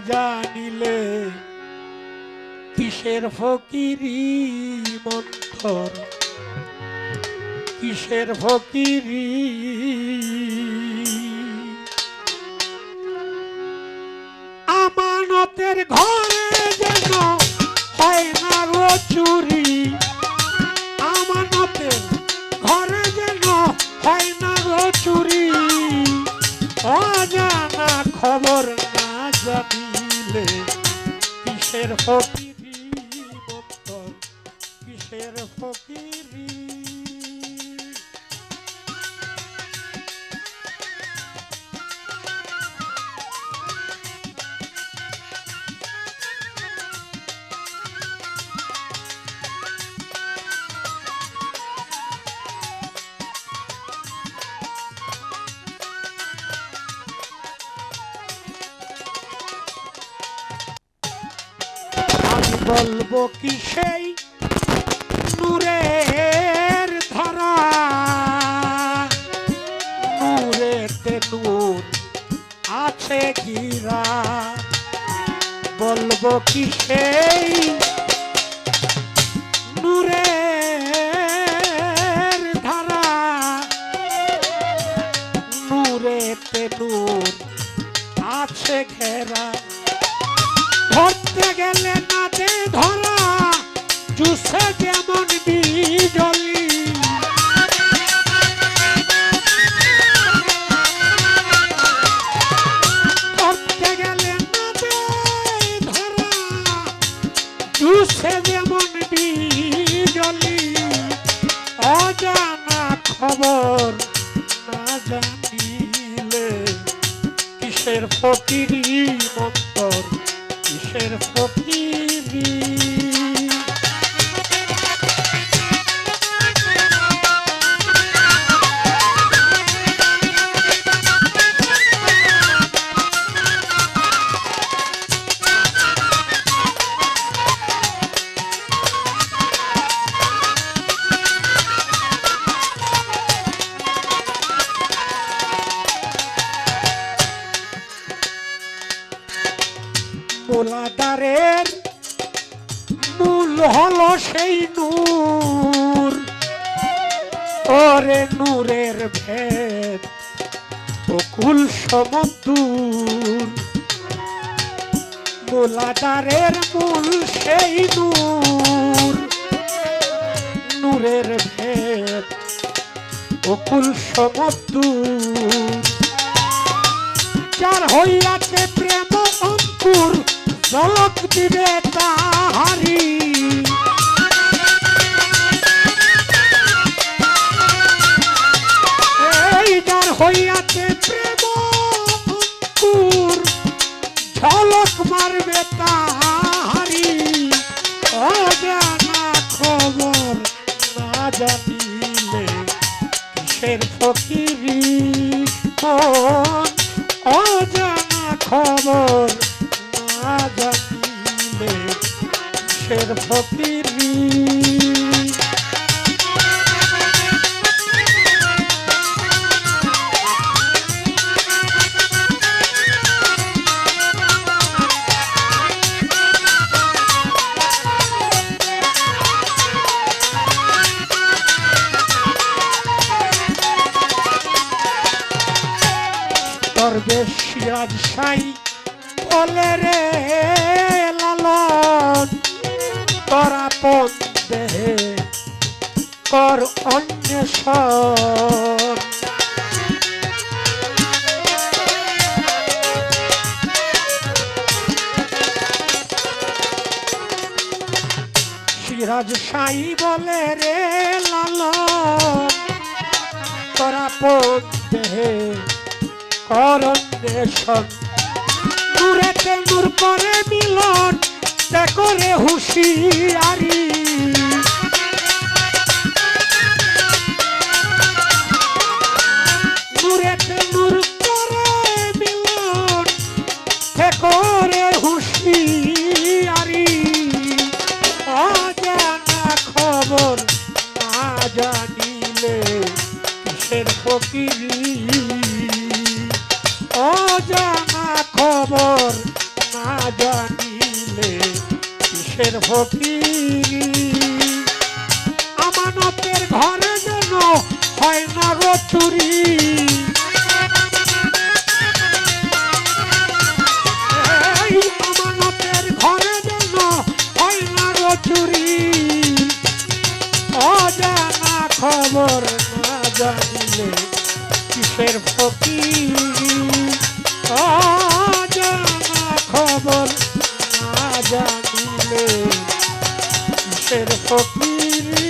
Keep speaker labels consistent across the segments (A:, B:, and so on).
A: জানিলে কিসের ফকিরি মন্থর? কিসের ফকিরি? আমানতের ঘরে যেন হয় না গো জানিলে কিসের ফকিরি কিসের ফকিরি বলব কি সেই নূরের ধারা? নূরেতে নূর আছে গিরা। বলব কি সেই নূরের ধারা? নূরেতে নূর আছে ঘেরা। ধরতে গেলে না দে ধরা জুসে যেমন বিজলি। ধরতে গেলে না দে ধরা জুসে যেমন বিজলি। অজানা খবর না জানিলে কিসের ফকিরি মন্তর কিসের মোলাদারের মূল হলো সেই নূর। ওরে নূরের ভেদ, বকুল সমুদ্র মোলাদারের মূল সেই নূর। নূরের ভেদ, বকুল সমুদ্র যার হইয়াছে প্রেম অঙ্কুর জলক দিবে তাহারি। এই যার হইয়াছে প্রেম ঝলক মারবে তাহারি। অজানা খবর না জানিলে কিসের ফকিরি? ফকিরি সিরাজ সাই বলে রে। কর অন্বেষণ। সিরাজ সাই বলে রে লালন, তোরা পন দেহে করন্দেশন নূরেতে নূর করে মিলন তে করে হুশিয়ারি। ফকিরি। অজানা খবর কিসের ফকিরি? আমানতের ঘরে যেন হয় না গো চুরি। এই আমানতের ঘরে যেন হয় না অজানা খবর না জানিলে কিসের ফকিরি অজানা খবর না জানিলে কিসের ফকিরি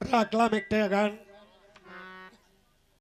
A: রাখলাম একটা গান।